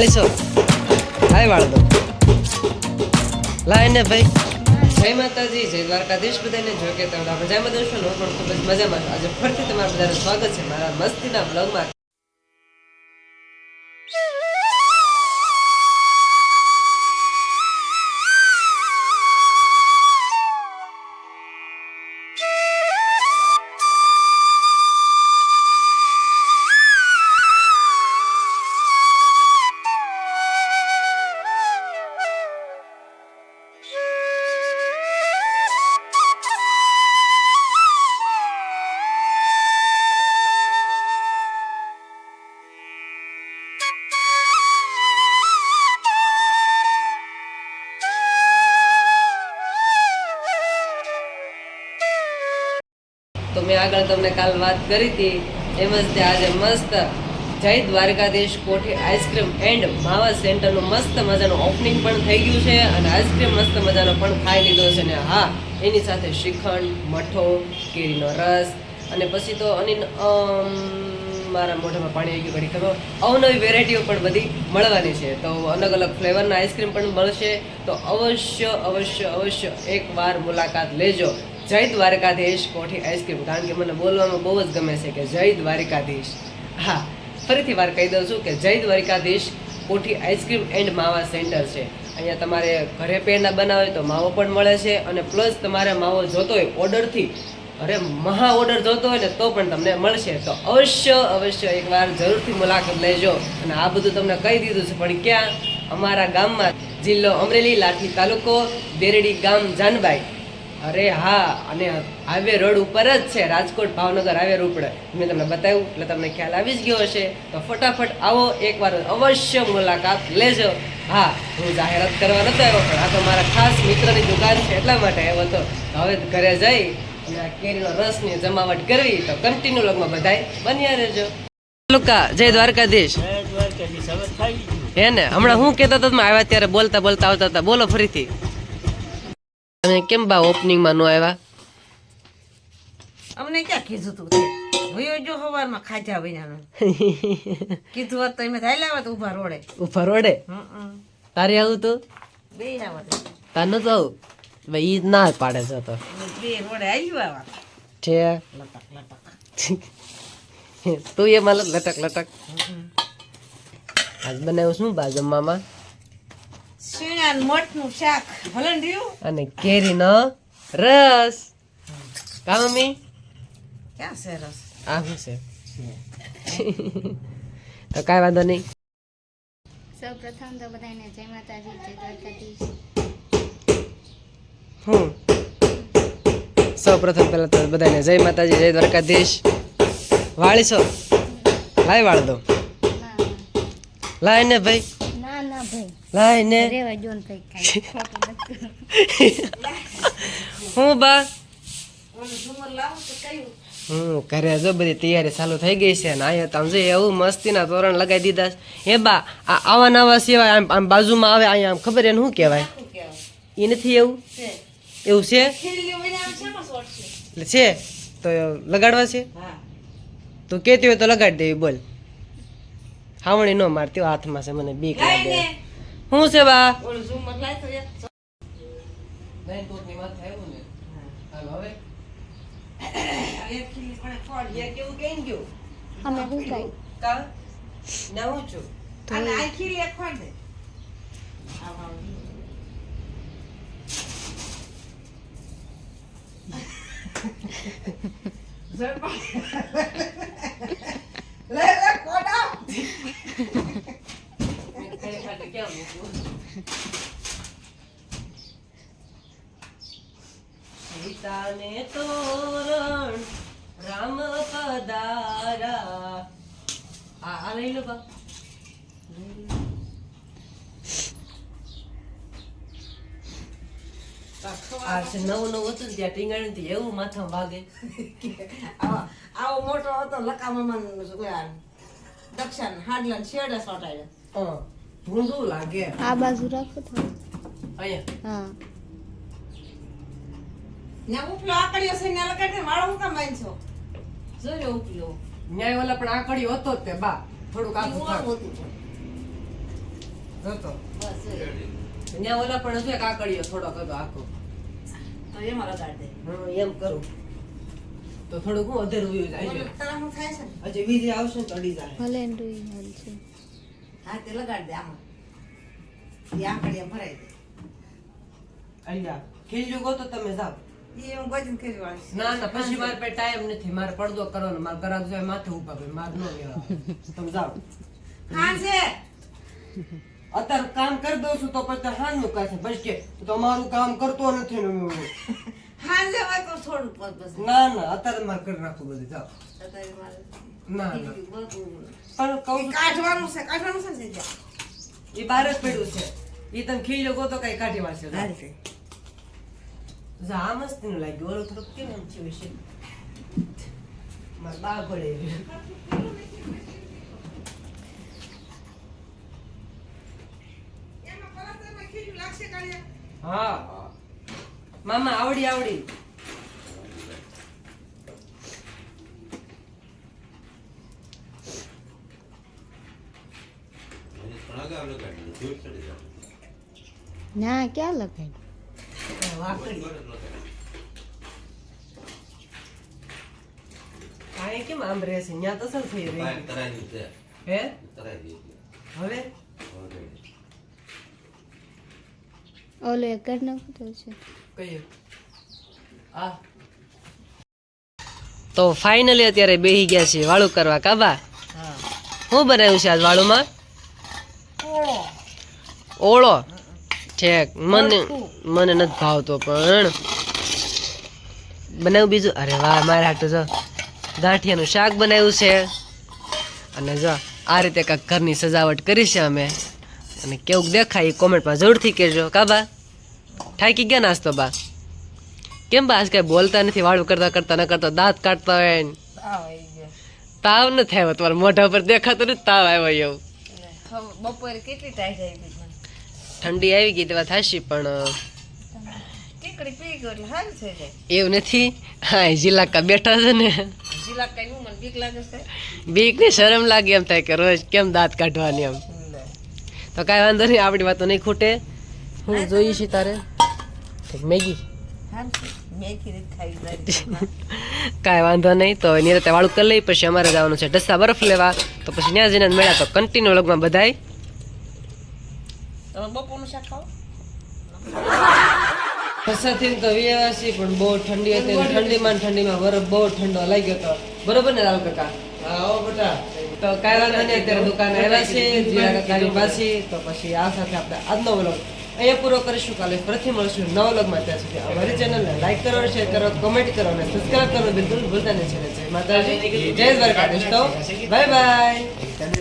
વાળીસો હાય વાળ દો લાય ને ભાઈ. જય માતાજી, જય દ્વારકાધીશ બધાને. જો કે તમે મજામાં દર્શન હું પણ ખૂબ જ મજામાં. આજે ફરીથી તમારું બધાનું સ્વાગત છે મારા મસ્તીના બ્લોગમાં તો મેં આગળ તમને કાલ વાત કરી હતી. એમ જ તે આજે મસ્ત જય દ્વારકાધીશ કોઠી આઈસ્ક્રીમ એન્ડ માવા સેન્ટરનું મસ્ત મજાનું ઓપનિંગ પણ થઈ ગયું છે અને આઈસ્ક્રીમ મસ્ત મજાનો પણ ખાઈ લીધો છે ને હા, એની સાથે શ્રીખંડ, મઠો, કેરીનો રસ અને પછી તો અને મારા મોઢામાં પાણી આવી ગયું ઘડી અવનવી વેરાયટીઓ પણ બધી મળવાની છે. તો અલગ અલગ ફ્લેવરના આઈસ્ક્રીમ પણ મળશે. તો અવશ્ય અવશ્ય અવશ્ય એકવાર મુલાકાત લેજો. જય દ્વારકાધીશ કોઠી આઈસ્ક્રીમ કારણ કે મને બોલવામાં બહુ જ ગમે છે કે જય દ્વારકાધીશ. હા, ફરીથી વાર કહી દઉં છું કે જય દ્વારકાધીશ કોઠી આઈસ્ક્રીમ એન્ડ માવા સેન્ટર છે. અહીંયા તમારે ઘરે પેરના બનાવે તો માવો પણ મળે છે અને પ્લસ તમારે માવો જોતો હોય ઓર્ડરથી, અરે મહા ઓર્ડર જોતો હોય ને તો પણ તમને મળશે. તો અવશ્ય અવશ્ય એકવાર જરૂરથી મુલાકાત લેજો અને આ બધું તમને કહી દીધું છે. પણ ક્યાં? અમારા ગામમાં જિલ્લો અમરેલી, લાઠી તાલુકો, દેરડી ગામ જાનબાઈ. અરે હા અને હાઈવે રોડ ઉપર જ છે રાજકોટ ભાવનગર હાઈવે રોડ મેં તમને બતાવ્યું એટલે તમને ખ્યાલ આવી જ ગયો હશે. તો ફટાફટ આવો એકવાર અવશ્ય મુલાકાત લેજો. હા હું જાહેરાત કરવા નતો આવ્યો પણ આ તો મારા ખાસ મિત્રની દુકાન છે એટલા માટે આવ્યો હતો. તો હવે ઘરે જઈ અને આ કેરીનો રસની જમાવટ કરવી તો કન્ટિન્યુ લગમાં બધાય બન્યા રહેજો. લુકા જય દ્વારકાધીશ. હે ને? હમણાં હું કહેતો હતો તમે આવ્યા ત્યારે બોલતા બોલતા આવતા હતા બોલો ફરીથી. તમે કેમ બા ઓપનિંગમાં નો આવ્યા? અમને ક્યાં કીધું તું ભયો જો હવારમાં ખાજા વિનાનું કીધું હોત તો એમ થાય લાવત ઊભા રોડે. ઊભા રોડે? તારે આવું તો? બે આવત તાર તો આવું ભાઈ ઈ ના પાડે છે તો. બે રોડે આવ્યું આવા. છે? લટક લટક. તું એ મતલબ લટક. લટક આજ બનાવ્યું શું બા જમવામાં? શીણા ને મઠનું શાક. ભલે ને રહ્યું? અને કેરીનો રસ. કા મમ્મી? ક્યાં છે આ શું છે? તો કાંઈ વાંધો નહીં. સૌ પ્રથમ તો બધાને જય માતાજી જય દ્વારકાધીશ. હું? સૌ પ્રથમ પહેલાં તો બધાને જય માતાજી જય દ્વારકાધીશ. વાળીશો લાય વાળ દો. લાય ને ભાઈ. ના ના. ભાઈ લાય ને રેવા કાંઈ. હું બા? ઓલું ઝુમર લાવું તો કયું? હું ઘરે જો બધી તૈયારી ચાલુ થઈ ગઈ છે ને અહીંયા તમે જો એવું મસ્તીના તોરણ લગાવી દીધા હે બા આ આવા નવા સિવાય આમ આમ બાજુમાં આવે અહીંયા આમ ખબર એને શું કહેવાય? શું કહેવાય? એ નથી એવું? એવું છે? એટલે છે? તો લગાડવા છે? તો તું કહેતી હોય તો લગાડી દેવી બોલ. હાવણી ન મારતી હોય હાથમાં છે મને બીક લાગે. શું છે બા? ઓલું ઝુમર લાય તો એક એક ખીલી પણ ફળ કેવું ગયું અમે કાંઈ? કા? ના હું છું. અને આ ખીલી એક ફળ ને. આવ આવ લે લે કોડા સીતાને તોરણ રામ પધારા. આ આ લઈ લો બા આ છે નવું નવું હતું ત્યાં ટીંગાણી એવું માથા વાગે. આવો આવો મોટો હતો લકામમન દક્ષિણ હાડલા છેડા સોટાડ્યો હા ભૂંડું લાગે. આ બાજુ રાખો તો અહીંયા. હા. ને ઉપલો આકડીઓ છે ને હું કામ બાંધશો જોયો ઉપલો. ન્યાય ઓલા પણ આકડી હતો જ તે બા. થોડુંક આખું થાક. બસ ન્યાય ઓલા પણ હશે કાકડીઓ થોડોક હતો આખો. તો એમાં લગાડ દે. હા, એમ કરું. તો થોડુંક હું અધેરું વયું જાય. થાય છે ને? હજી બીજી આવશે ને તો અડી જાય. ભલે ને હાલ છે. હા તે લગાડ દે આમાં. એ આંકડિયા ભરાઈ દે. અહીંયા ખીલ્યું ગો તો તમે જાઓ. એ હું ગોતીને કરી વાળીશ. ના ના પછી મારે પાસે ટાઈમ નથી. મારે પડદો કરવાનો. મારે ગ્રાહક જાય માથે ઊભા ભાઈ મારે ન લેવા તમે જાઓ અત્યારે કામ કરી દઉં છું તો પછી હાનનું કાશે પછી કે તમારું કામ કરતો નથી છે હોય તો થોડું બસ ના ના અત્યારે મારે કરી નાખું બધું. જાઓ. ના ના. પણ કહું કાઢવાનું છે કાઢવાનું છે એ બાર જ પડ્યું છે. એ તમે ખીલ્યો ગો તો કઈ કાઢી વાળશે કેમ એમ થયું છે? મારા બા ઘોડે એમાં પરાઠામાં ખીરું લાગશે કાઢ્યા? હા. મામા આવડી આવડી. ના ક્યાં લગાડ્યું વાકડી. કાંઈ કેમ આમ રહેશે ન્યા તો શું થઈ રહી હે? હવે? ઓલો એક કરી નાખું છે. કયું આ તો ફાઇનલી અત્યારે બેહી ગયા છે વાળું કરવા કાબા હા. શું બનાવ્યું છે આજ વાળુમાં? ઓળો. ઓળો? ઠેક. મને મને નથી ભાવતો પણ. બનાવ્યું બીજું? અરે વાહ મારે હાટું જો. ગાંઠિયાનું શાક બનાવ્યું છે. અને જો આ રીતે કાંઈક ઘરની સજાવટ કરી છે અમે. અને કેવું દેખાય એ કોમેન્ટમાં જરૂરથી કહેજો. કાબા થાકી ગયા નાસ્તો બા? કેમ બા આજ કાંઈ બોલતા નથી? વાળું કરતા કરતા ન કરતા દાંત કાઢતા હોય ને. તાવ ન થયો નથી આવ્યો તમારા મોઢા પર દેખાતો નથી તાવ આવ્યો એવું. બપોરે કેટલી મને ઠંડી આવી ગઈ તેવા થશે પણ અ, પી ગયો એટલે સારું થઈ જાય. એવું નથી? હા જીલાકા બેઠા છે ને. જીલા કઈ હું મને બીક લાગે છે? બીક ને શરમ લાગે એમ થાય કે રોજ કેમ દાંત કાઢવાની એમ. તો કાંઈ વાંધો નહીં આપણી વાતો નહીં ખૂટે. હું જોઈએ છે તારે. મેગી. કાંઈ વાંધો નહીં તો એની રીતે વાળું કરી લઈ પછી અમારે જવાનું છે ઢસા બરફ લેવા. તો પછી ત્યાં જઈને મેળા તો કન્ટિન્યુ લગમાં બધાય. બપોરનું શાક ખાઓ? ફસાથી તો વ્યવસી પણ બહુ ઠંડી હતી ઠંડીમાં ઠંડીમાં બરફ બહુ ઠંડો લાગ્યો હતો બરોબર ને રાહુલ કાકા? આવો બેટા. તો કાંઈ વાંધો નહીં અત્યારે દુકાન આવ્યા છે જીરા કાકાની પાસે તો પછી આ સાથે આપણે આજનો વ્લોગ અહીંયા પૂરો કરીશું. કાલે ફરીથી મળશું નવ વ્લોગમાં. ત્યાં સુધી અમારી ચેનલને લાઈક કરો શેર કરો કમેન્ટ કરો અને સબસ્ક્રાઈબ કરો બિલકુલ ભૂલતા નહીં. છે જય માતાજી. જય દ્વારકાધીશ. તો બાય બાય